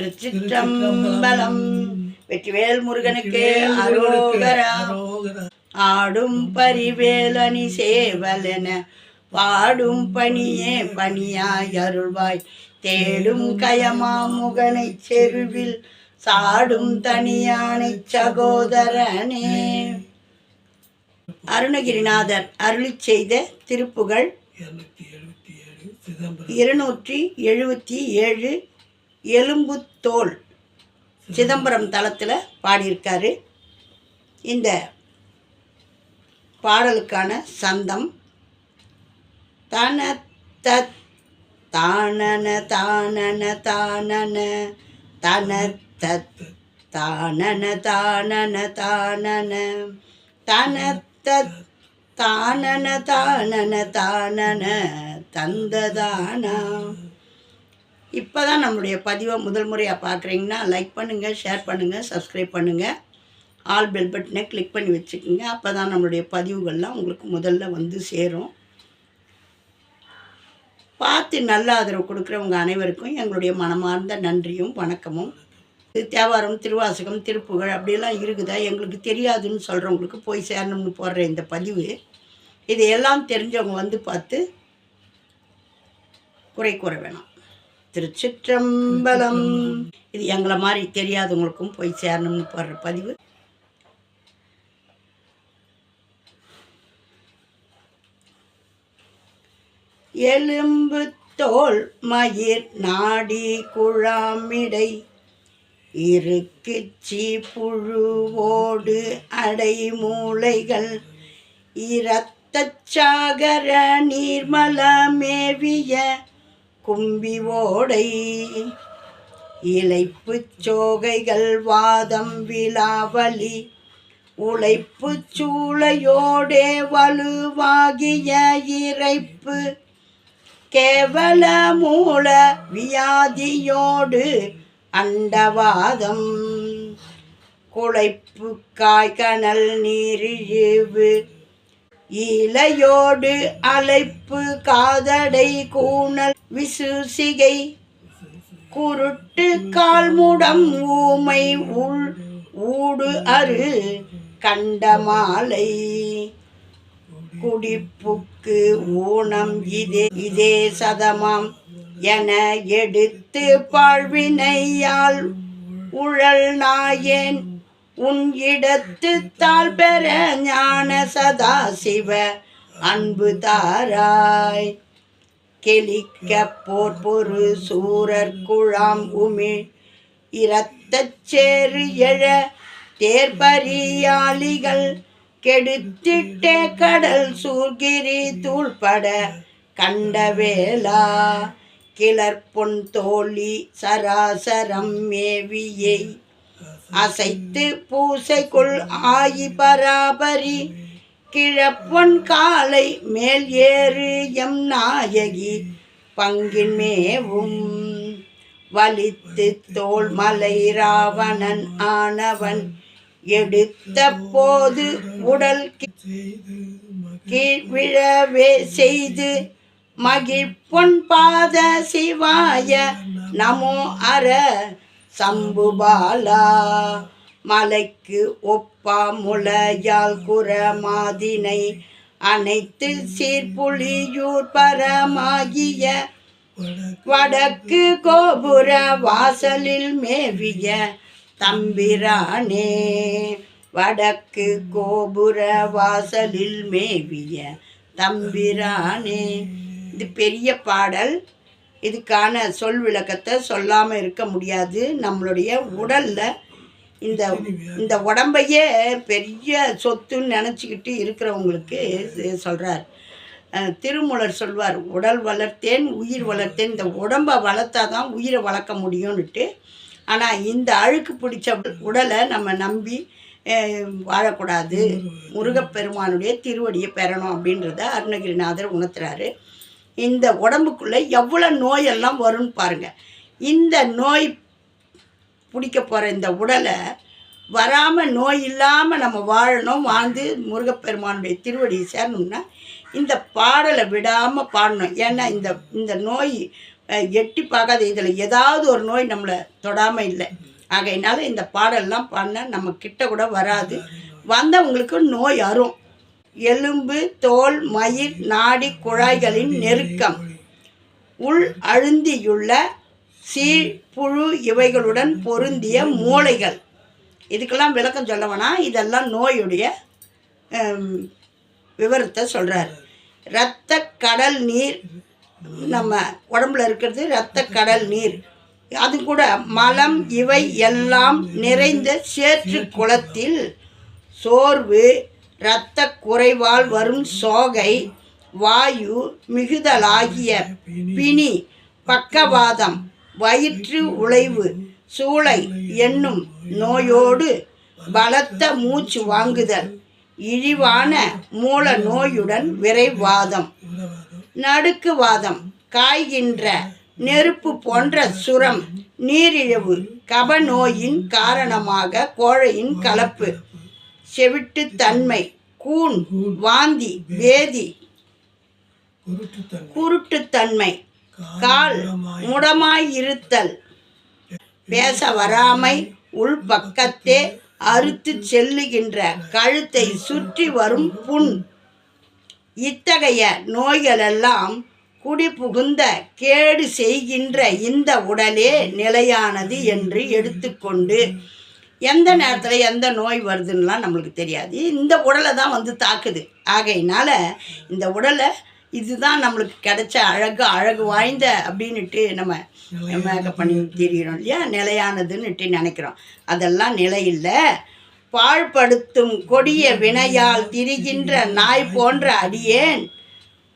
திருச்சிற்றம்பலம். வெற்றிவேல் முருகனுக்கு அரோகரா. ஆடும் பரிவேலனி சேவலென பாடும் பணியே பணியாய் அருள்வாய். தேடும் கயமா முகனை செருவில் சாடும் தனியானை சகோதரனே. அருணகிரிநாதர் அருளி செய்த திருப்புகழ் இருநூற்றி எழுபத்தி ஏழு எலும்புத்தோல். சிதம்பரம் தளத்தில் பாடியிருக்காரு. இந்த பாடலுக்கான சந்தம். தன தத் தானன தானன தானன. தன தத் தானன தானன தானன. தன தத் தானன தானன தானன. தந்ததானா? இப்போ தான் நம்மளுடைய பதிவை முதல் முறையாக பார்க்குறீங்கன்னா லைக் பண்ணுங்கள் ஷேர் பண்ணுங்கள் சப்ஸ்கிரைப் பண்ணுங்கள் ஆல் பெல் பட்டனை கிளிக் பண்ணி வச்சுக்கோங்க. அப்போ தான் நம்மளுடைய பதிவுகள்லாம் உங்களுக்கு முதல்ல வந்து சேரும். பார்த்து நல்ல ஆதரவு கொடுக்குறவங்க அனைவருக்கும் எங்களுடைய மனமார்ந்த நன்றியும் வணக்கமும். இது தேவாரம் திருவாசகம் திருப்புகழ் அப்படியெல்லாம் இருக்குதா? எங்களுக்கு தெரியாதுன்னு சொல்கிறவங்களுக்கு போய் சேரணும்னு போடுற இந்த பதிவு. இது எல்லாம் தெரிஞ்சவங்க வந்து பார்த்து குறை கூற வேணாம். திருச்சிற்றம்பலம். இது எங்களை மாதிரி தெரியாதவங்களுக்கும் போய் சேரணும்னு போடுற பதிவு. எலும்பு தோல் மயிர் நாடி குழாமிடை. இருக்குச்சி புழுவோடு அடை மூளைகள். இரத்தச்சாகர நீர்மலமேவிய கும்பி ஓடை இழைப்பு சோகைகள் வாதம் விழாவலி. உழைப்பு சூளையோடே வலுவாகிய இறைப்பு. கேவல மூல வியாதியோடு அண்டவாதம். குழைப்பு காய்கனல் நீரிழிவு. இலையோடு அழைப்பு காதடை கூணல் விசுசிகை. குருட்டு கால்முடம் ஊமை உள் ஊடு அரு கண்டமாலை குடிப்புக்கு ஊனம் இதே இதே சதமாம் என எடுத்து பாழ்வினையால் உழல் நாயேன் உன் இடத்து தாழ் பெற ஞான சதா சிவ அன்பு தாராய். கெளிக்க போர் பொரு சூரர் குழாம் உமிழ். இரத்தச் சேறு எழ தேர்பரியாளிகள் கெடுத்திட்டே கடல் சூர்கிரி தூள்பட கண்டவேலா கிளர்பொன் தோழி சராசரம் மேவியை அசைத்து பூசைக்குள் ஆயி பராபரி. கிழப்பொன் காலை மேல் ஏறு எம் நாயகி. பங்கின் மேவும் வலித்து தோல் மலை ராவணன் ஆனவன். எடுத்த போது உடல் கீழ்விழவே செய்து. மகிழ்பொன் பாத சிவாய. நமோ அர சம்புபாலா மலைக்கு ஒப்பா முளையால் குரமாதினை அனைத்து சீர்புலியூர் பரமாகிய வடக்கு கோபுர வாசலில் மேவிய தம்பிரானே. வடக்கு கோபுர வாசலில் மேவிய தம்பிரானே. இது பெரிய பாடல். இதுக்கான சொல் விளக்கத்தை சொல்லாமல் இருக்க முடியாது. நம்மளுடைய உடலில் இந்த இந்த உடம்பையே பெரிய சொத்துன்னு நினச்சிக்கிட்டு இருக்கிறவங்களுக்கு சொல்கிறார் திருமூலர் சொல்வார் உடல் வளர்த்தேன் உயிர் வளர்த்தேன். இந்த உடம்பை வளர்த்தா தான் உயிரை வளர்க்க முடியும்னுட்டு. ஆனால் இந்த அழுக்கு பிடிச்ச உடலை நம்ம நம்பி வாழக்கூடாது. முருகப்பெருமானுடைய திருவடியை பெறணும் அப்படின்றத அருணகிரிநாதர் உணர்த்துறாரு. இந்த உடம்புக்குள்ளே எவ்வளோ நோயெல்லாம் வரும்னு பாருங்கள் இந்த நோய் பிடிக்க போகிற இந்த உடலை வராமல் நோய் இல்லாமல் நம்ம வாழணும். வாழ்ந்து முருகப்பெருமானுடைய திருவடியை சேரணும்னா இந்த பாடலை விடாமல் பாடணும். ஏன்னா இந்த இந்த நோய் எட்டி பார்க்காத இதில் ஏதாவது ஒரு நோய் நம்மளை தொடாமல் இல்லை. ஆகையினால இந்த பாடல்லாம் பாடினா நம்ம கிட்ட கூட வராது. வந்தவங்களுக்கு நோய் அரும். எலும்பு தோல் மயிர் நாடி குழாய்களின் நெருக்கம். உள் அழுந்தியுள்ள சீழ் புழு இவைகளுடன் பொருந்திய மூளைகள். இதுக்கெல்லாம் விளக்கம் சொல்ல இதெல்லாம் நோயுடைய விவரத்தை சொல்கிறார் இரத்த கடல் நீர் நம்ம உடம்புல இருக்கிறது இரத்த கடல் நீர். அது கூட மலம் இவை எல்லாம் நிறைந்த சேற்று குளத்தில் சோர்வு இரத்த குறைவால் வரும் சோகை வாயு மிகுதலாகிய பிணி பக்கவாதம் வயிற்று உழைவு சூளை என்னும் நோயோடு பலத்த மூச்சு வாங்குதல் இழிவான மூல நோயுடன் விரைவாதம் நடுக்குவாதம் காய்கின்ற நெருப்பு போன்ற சுரம் நீரிழிவு கபநோயின் காரணமாக கோழையின் கலப்பு செவிட்டுத்தன்மை கூன் வாந்தி வேதி குருட்டுத்தன்மை கால் முடமாயிருத்தல் பேச வராமை உள்பக்கத்தே அறுத்து செல்லுகின்ற கழுத்தை சுற்றி வரும் புண். இத்தகைய நோய்களெல்லாம் குடிபுகுந்த கேடு செய்கின்ற இந்த உடலே நிலையானது என்று எடுத்துக்கொண்டு எந்த நேரத்தில் எந்த நோய் வருதுன்னெலாம் நம்மளுக்கு தெரியாது. இந்த உடலை தான் வந்து தாக்குது. ஆகையினால இந்த உடலை இதுதான் நம்மளுக்கு கிடைச்ச அழகு அழகு வாய்ந்த அப்படின்னுட்டு நம்ம மேக்கப் பண்ணி திரிகிறோம் இல்லையா? நிலையானதுன்னுட்டு நினைக்கிறோம். அதெல்லாம் நிலையில்லை. பாழ்படுத்தும் கொடிய வினையால் திரிகின்ற நாய் போன்ற அடியேன்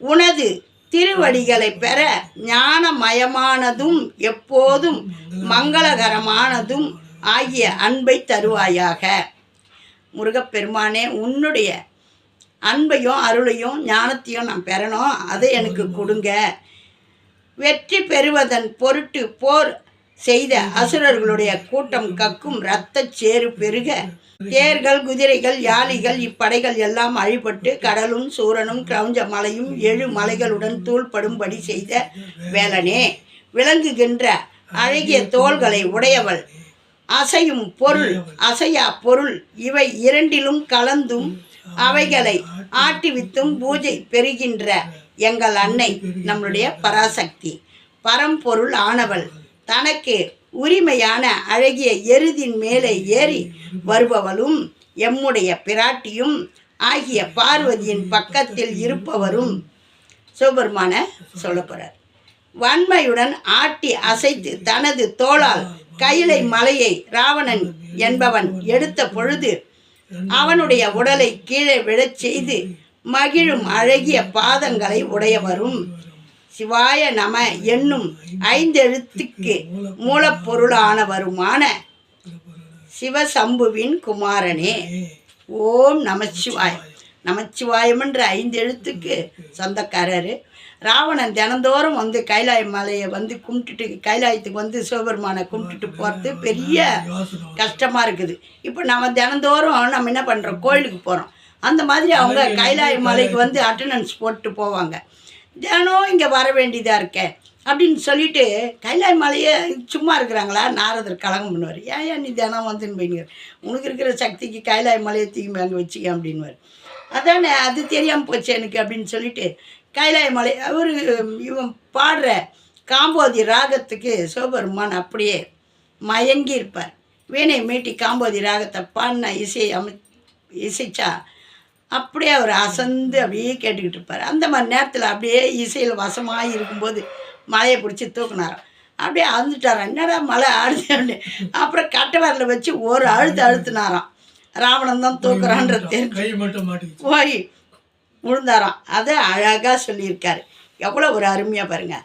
உனது திருவடிகளை பெற ஞானமயமானதும் எப்போதும் மங்களகரமானதும் ஆகிய அன்பை தருவாயாக. முருகப்பெருமானே உன்னுடைய அன்பையும் அருளையும் ஞானத்தையும் நான் பெறணும். அதை எனக்கு கொடுங்க. வெற்றி பெறுவதன் பொருட்டு போர் செய்த அசுரர்களுடைய கூட்டம் கக்கும் இரத்த சேறு பெருக. தேர்கள் குதிரைகள் யானைகள் இப்படைகள் எல்லாம் அழிபட்டு கடலும் சூரனும் கிரௌஞ்ச மலையும் எழு மலைகளுடன் தூள்படும்படி செய்த வேலனே. விளங்குகின்ற அழகிய தோள்களை உடையவள். அசையும் பொருள் அசையா பொருள் இவை இரண்டிலும் கலந்தும் அவைகளை ஆட்டிவித்தும் பூஜை பெறுகின்ற எங்கள் அன்னை நம்மளுடைய பராசக்தி. பரம்பொருள் ஆனவள். தனக்கு உரிமையான அழகிய எருதின் மேலே ஏறி வருபவளும் எம்முடைய பிராட்டியும் ஆகிய பார்வதியின் பக்கத்தில் இருப்பவரும். சிவபெருமான சொல்ல போகிறார் வன்மையுடன் ஆட்டி அசைத்து தனது தோளால் கையிலை மலையை ராவணன் என்பவன் எடுத்த பொழுது அவனுடைய உடலை கீழே விழச் செய்து மகிழும் அழகிய பாதங்களை உடையவரும். சிவாய நம என்னும் ஐந்தெழுத்துக்கு மூலப்பொருளானவருமான சிவசம்புவின் குமாரனே. ஓம் நமச்சிவாய் நமச்சிவாயம்ன்ற ஐந்து எழுத்துக்கு சொந்தக்காரரு ராவணன் தினந்தோறும் வந்து கைலாய மலையை வந்து கும்பிட்டுட்டு கைலாயத்துக்கு வந்து சிவபெருமானை கும்பிட்டுட்டு போகிறது பெரிய கஷ்டமாக இருக்குது. இப்போ நம்ம தினந்தோறும் நம்ம என்ன பண்ணுறோம் கோயிலுக்கு போகிறோம் அந்த மாதிரி அவங்க கைலாய மலைக்கு வந்து அட்டண்டன்ஸ் போட்டு போவாங்க. தினம் இங்கே வர வேண்டியதாக இருக்கே? அப்படின்னு சொல்லிட்டு கைலாய மலையே சும்மா இருக்கிறாங்களா? நாரதர் கலகம் பண்ணுவார். ஏன் ஏன் நீ தினம் வந்துன்னு போயிங்க உனக்கு இருக்கிற சக்திக்கு கைலாய மலையை தூக்கி அங்கே வச்சுக்க அப்படின்வார் அதானே அது தெரியாமல் போச்சு எனக்கு அப்படின்னு சொல்லிட்டு கைலாய மலை அவர் இவன் பாடுற காம்போதி ராகத்துக்கு சிவபெருமான் அப்படியே மயங்கி இருப்பார் வீணை மீட்டி காம்போதி ராகத்தை பாடின இசை அமை இசைச்சா அப்படியே அவர் அசந்து அப்படியே கேட்டுக்கிட்டு இருப்பார். அந்த மாதிரி நேரத்தில் அப்படியே இசையில் வசமாக இருக்கும்போது மலையை பிடிச்சி தூக்குனாராம். அப்படியே அழுந்துட்டாராம் என்னடா மலை ஆடுது அப்படின்னு. அப்புறம் கட்டை விரல வச்சு ஒரு அழுத்து அழுத்துனாராம் ராவணன் தான் தூக்குறான்ற தெரிஞ்சு போய் விழுந்தாராம் அதை அழகாக சொல்லியிருக்காரு. எவ்வளோ ஒரு அருமையாக பாருங்க.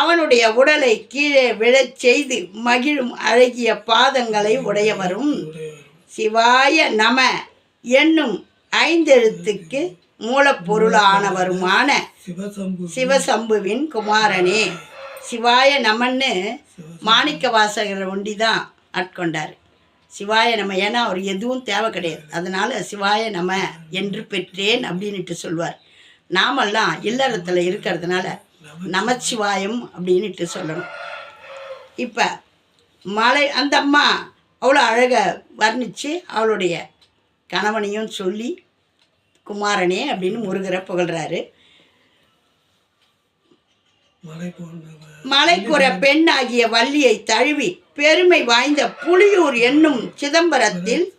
அவனுடைய உடலை கீழே விழச் செய்து மகிழும் அழகிய பாதங்களை உடையவரும் சிவாய நம என்னும் ஐந்தெழுத்துக்கு மூலப்பொருளானவருமான சிவசம்புவின் குமாரனே. சிவாய நமன்னு மாணிக்க வாசகர் ஒண்டி தான் ஆட்கொண்டார். சிவாய நம ஏன்னா அவர் எதுவும் தேவை கிடையாது. அதனால் சிவாய நம என்று பெற்றேன் அப்படின்னுட்டு சொல்வார். நாமெல்லாம் இல்லறத்தில் இருக்கிறதுனால நமச்சிவாயம் அப்படின்ட்டு சொல்லணும். இப்போ மலை அந்த அம்மா அவ்வளோ அழகை வர்ணித்து அவளுடைய கணவனையும் சொல்லி குமாரனே அப்படின்னு முருகரை புகழ்கிறாரு மலை போன்ற மலைக்குற பெண்ணாகிய வள்ளியை தழுவி பெருமை வாய்ந்த புலியூர் என்னும் சிதம்பரத்தில்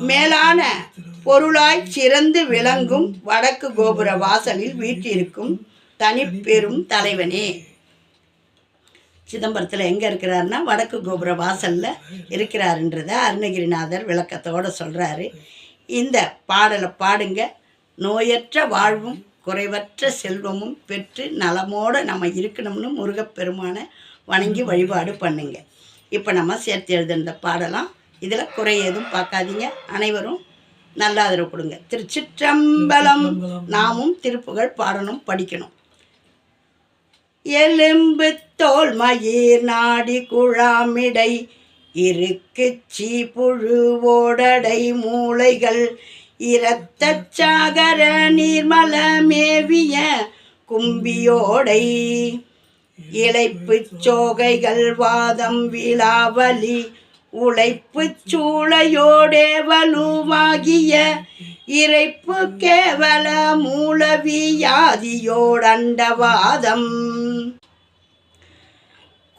மேலான பொருளாய் சிறந்து விளங்கும் வடக்கு கோபுர வாசலில் வீற்றிருக்கும் தனிப்பெரும் தலைவனே. சிதம்பரத்தில் எங்கே இருக்கிறாருன்னா வடக்கு கோபுர வாசலில் இருக்கிறாருன்றத அருணகிரிநாதர் விளக்கத்தோடு சொல்கிறாரு இந்த பாடலை பாடுங்க. நோயற்ற வாழ்வும் குறைவற்ற செல்வமும் பெற்று நலமோடு நம்ம இருக்கணும்னு முருகப்பெருமானை வணங்கி வழிபாடு பண்ணுங்க. இப்போ நம்ம சேர்த்து எழுதுன பாடலாம். இதில் குறை எதுவும் பார்க்காதீங்க. அனைவரும் நல்ல ஆதரவு கொடுங்க. திருச்சிற்றம்பலம் நாமும் திருப்புகழ் பாடணும் படிக்கணும். எலும்பு தோல் மயிர் நாடி குழாமிடை இருக்கு சீ புழுவோடடை மூளைகள் இரத்தச்சாகர நீர்மல மேவிய கும்பியோடை. இளைப்புச் சோகைகள் வாதம் விழாவலி உழைப்புச் சூளையோடே வலுவாகிய இறைப்பு கேவல மூலவியாதியோடண்டவாதம்.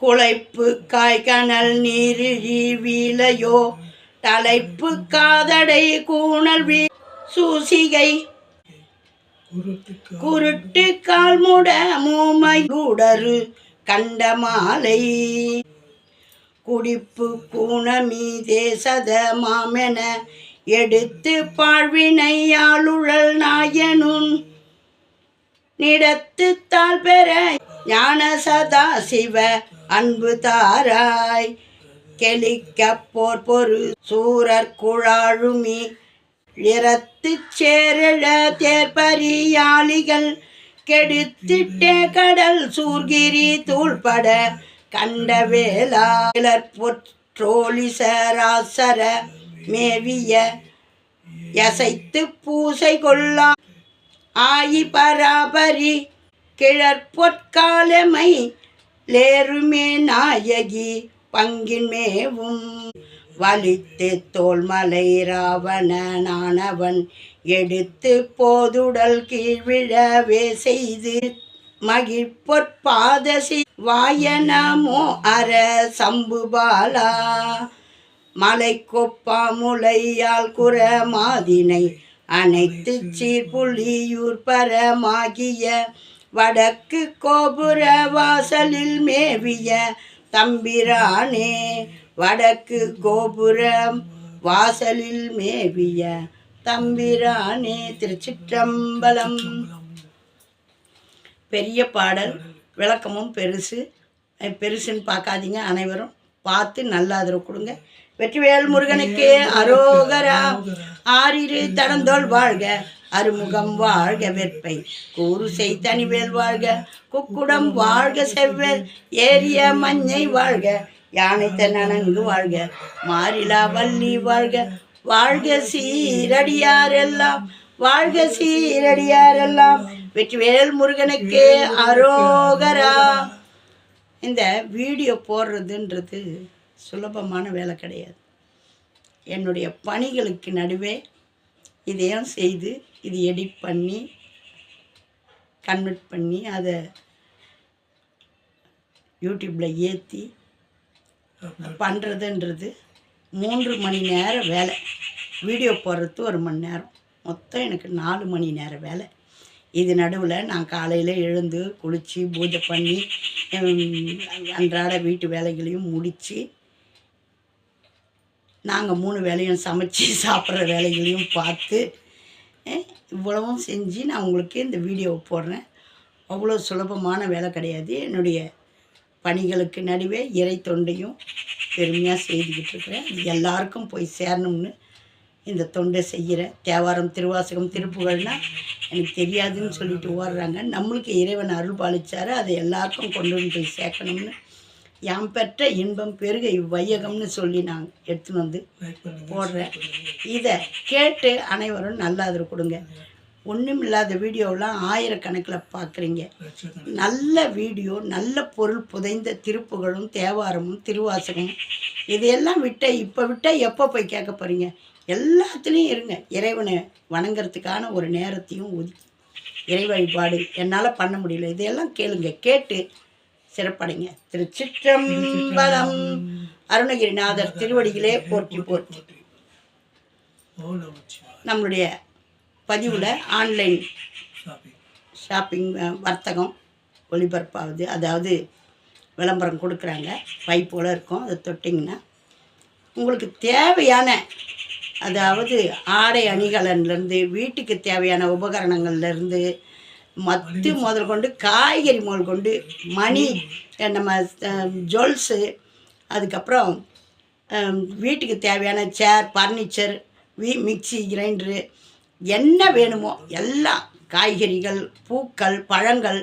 குழைப்பு காய்கனல் நீரிழி வீலையோ தலைப்பு காதடை கூணல் வீ சூசிகை. குருட்டு கால்முட மூமை கூடரு கண்ட மாலை. குடிப்பு கூணமி தேசத மாமென எடுத்து பாழ்வினை ஆளுழல் நாயனுன் நிடத்து தாழ் பெற ஞான சதா சிவ அன்பு தாராய். கெளிக்க போர் பொரு சூரர் குழாழுமி இறத்து சேரிழ தேர்பரியாளிகள் கெடுத்திட்டே கடல் சூர்கிரி தூள்பட கண்ட வேளா. பொற்றோழி மேவிய யசைத்து பூசை கொள்ளா ஆயி பராபரி கிழற்பொற்காலமை லேருமே நாயகி பங்கின் மேவும். வலித்து தோல்மலை ராவணனானவன் எடுத்து போதுடல் கீழ்விழவே செய்து மகிழ்பொற்பாதசி வாயனமோ அர சம்புபாலா. மலை கொப்பா முளையால் குற மாதினை அனைத்து சீர்புலியூர் பரமாகிய வடக்கு கோபுர வாசலில் மேவிய தம்பிரானே. வடக்கு கோபுரம் வாசலில் மேவிய தம்பிரானே திருச்சிற்றம்பலம். பெரிய பாடல் விளக்கமும் பெருசு. பெருசுன்னு பார்க்காதீங்க அனைவரும். பார்த்து நல்ல ஆதரவு கொடுங்க. வெற்றிவேல் முருகனுக்கு அரோகரா. ஆறிரு தடந்தோல் வாழ்க அருமுகம் வாழ்க வெற்பை. கூறு செய் தனிவேல் வாழ்க குக்குடம் வாழ்க செவ்வேல். ஏரிய மஞ்சை வாழ்க யானை நனங்கு வாழ்க மாறிலா வள்ளி வாழ்க. வாழ்க சீரடியாரெல்லாம் வாழ்க சீரடியாரெல்லாம் வெற்றிவேல் முருகனுக்கு அரோகரா. இந்த வீடியோ போடுறதுன்றது சுலபமான வேலை கிடையாது. என்னுடைய பணிகளுக்கு நடுவே இதையும் செய்து இது எடிட் பண்ணி கன்வெர்ட் பண்ணி அதை யூடியூப்பில் ஏற்றி பண்ணுறதுன்றது மூன்று மணி நேர வேலை. வீடியோ போடுறது ஒரு மணி நேரம். மொத்தம் எனக்கு நாலு மணி நேர வேலை. இது நடுவில் நான் காலையில் எழுந்து குளித்து பூஜை பண்ணி அன்றாட வீட்டு வேலைகளையும் முடித்து நாங்கள் மூணு வேலையும் சமைச்சு சாப்பிட்ற வேலைகளையும் பார்த்து இவ்வளவும் செஞ்சு நான் உங்களுக்கு இந்த வீடியோவை போடுறேன். அவ்வளோ சுலபமான வேலை கிடையாது. என்னுடைய பணிகளுக்கு நடுவே இறை தொண்டையும் பெருமையாக செய்துக்கிட்டு இருக்கிறேன். எல்லாருக்கும் போய் சேரணும்னு இந்த தொண்டை செய்கிறேன் தேவாரம் திருவாசகம் திருப்புகழ்னா எனக்கு தெரியாதுன்னு சொல்லிட்டு ஓடுறாங்க. நம்மளுக்கு இறைவன் அருள் பாலிச்சாரு. அதை எல்லாருக்கும் கொண்டு வந்து போய் சேர்க்கணும்னு யாம் பெற்ற இன்பம் பெருக இவ்வையகம்னு சொல்லி நான் எடுத்துன்னு வந்து போடுறேன். இதை கேட்டு அனைவரும் நல்ல ஆதரவு கொடுங்க. ஒன்றும் இல்லாத வீடியோலாம் ஆயிரக்கணக்கில் பார்க்குறீங்க. நல்ல வீடியோ நல்ல பொருள் புதைந்த திருப்புகளும் தேவாரமும் திருவாசகமும் இதையெல்லாம் விட்ட இப்போ விட்டால் எப்போ போய் கேட்க போகிறீங்க எல்லாத்துலேயும் இருங்க. இறைவனை வணங்குறதுக்கான ஒரு நேரத்தையும் ஒதுக்கி இறை வழிபாடு என்னால் பண்ண முடியல. இதையெல்லாம் கேளுங்க. கேட்டு சிறப்படைங்க. திருச்சிற்றம்பலம் அருணகிரிநாதர் திருவடிகளே போற்றி போற்றி. நம்மளுடைய பதிவில் ஆன்லைன் ஷாப்பிங் வர்த்தகம் ஒளிபரப்பாகுது. அதாவது விளம்பரம் கொடுக்குறாங்க. பை போல் இருக்கும். அதை தொட்டிங்கன்னா உங்களுக்கு தேவையான அதாவது ஆடை அணிகலன்லேருந்து வீட்டுக்கு தேவையான உபகரணங்கள்லேருந்து மத்து முதல் கொண்டு காய்கறி முதல் கொண்டு மணி நம்ம ஜுவல்ஸு அதுக்கப்புறம் வீட்டுக்கு தேவையான சேர் ஃபர்னிச்சர் வீ மிக்சி கிரைண்டரு என்ன வேணுமோ எல்லாம் காய்கறிகள் பூக்கள் பழங்கள்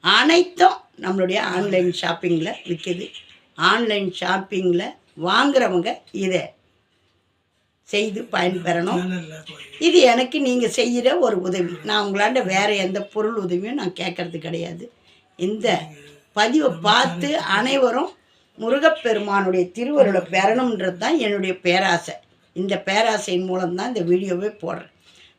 அனைத்தும் நம்மளுடைய ஆன்லைன் ஷாப்பிங்கில் விற்கிது. ஆன்லைன் ஷாப்பிங்கில் வாங்குறவங்க இதை செய்து பயன்பெறணும். இது எனக்கு நீங்கள் செய்கிற ஒரு உதவி. நான் உங்களாண்ட வேறு எந்த பொருள் உதவியும் நான் கேட்கறது கிடையாது. இந்த பதிவை பார்த்து அனைவரும் முருகப்பெருமானுடைய திருவருளை பெறணுன்றது தான் என்னுடைய பேராசை. இந்த பேராசையின் மூலம்தான் இந்த வீடியோவே போடுறேன்.